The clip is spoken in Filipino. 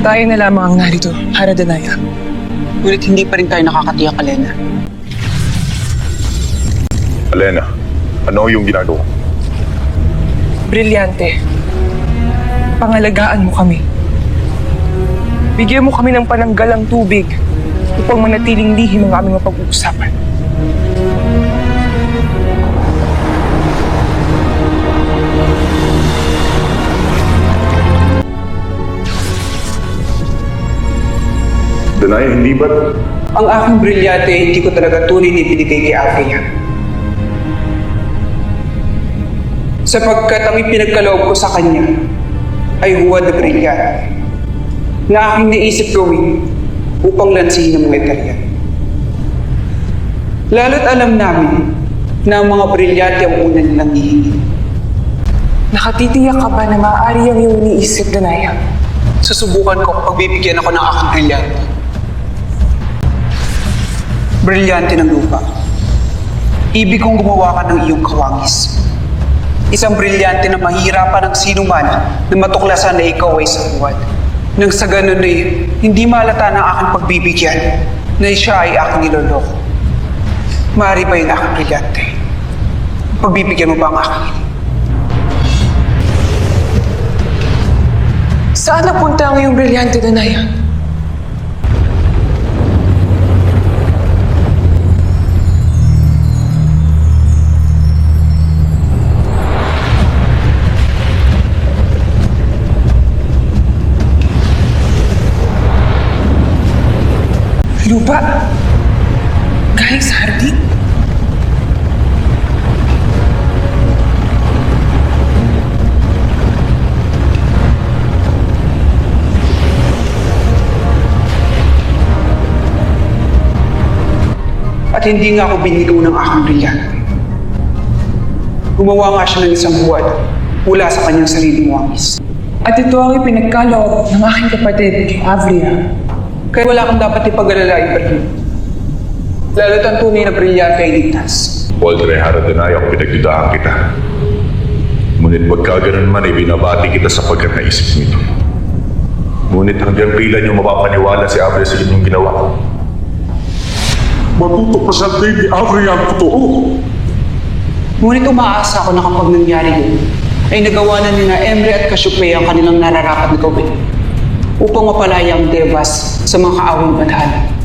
Tayo na lamang ang narito, Haradanaya. Ngunit hindi pa rin tayo nakakatiyak, Alena. Alena, ano yung ginagawa? Brilyante. Pangalagaan mo kami. Bigyan mo kami ng pananggalang tubig upang manatiling lihim ang aming mapag-uusapan. Danaya, hindi ba? Ang aking brilyante, hindi ko talaga tunay na ibinigay kay Afia. Sapagkat ang ipinagkaloob ko sa kanya ay huwad na brilyante na aking naisip gawin upang lansihin ang mga Italyan. Lalo't alam namin na ang mga brilyante ang una nilang hihingi. Nakatitiyak ka ba na maaari ang iyong iniisip, Danaya? Susubukan ko pagbibigyan ako ng aking brilyante. Brilyante ng lupa. Ibig kong gumawa ka ng iyong kawangis. Isang brilyante na mahirapan ang sino man na matuklasan na ikaw ay sa buwan. Nang sa ganun ay hindi malata ng aking pagbibigyan na siya ay aking niloloko. Maaari ba yun aking brilyante? Pagbibigyan mo ba ang aking? Saan napunta ang iyong brilyante, Danaya? Lupa? Galing sa hardin? At hindi nga ako binigo ng aking brilyante. Gumawa nga siya ng isang buwan mula sa kanyang sariling wangis. At ito ang ipinagkaloob ng aking kapatid kay Avria. Kaya wala kang dapat ipag-alala, Ibrahim. Lalo't ang tunay na brilyante ay ligtas. Waldre Haradanaya, kung pinagdudahan kita. Ngunit pagka ganun man, ay binabati kita sapagkat naisip mo ito. Ngunit hanggang kailan niyo mapapaniwala si Abre sa inyong ginawa? Matutuklasan din ni Avery ang totoo. Ngunit umaasa ako na kapag nangyari yun, ay nagawa na ni na Emre at Cassiopeia ang kanilang nararapat na gawin upang mapalaya ang Devas sa mga kaawang badhana.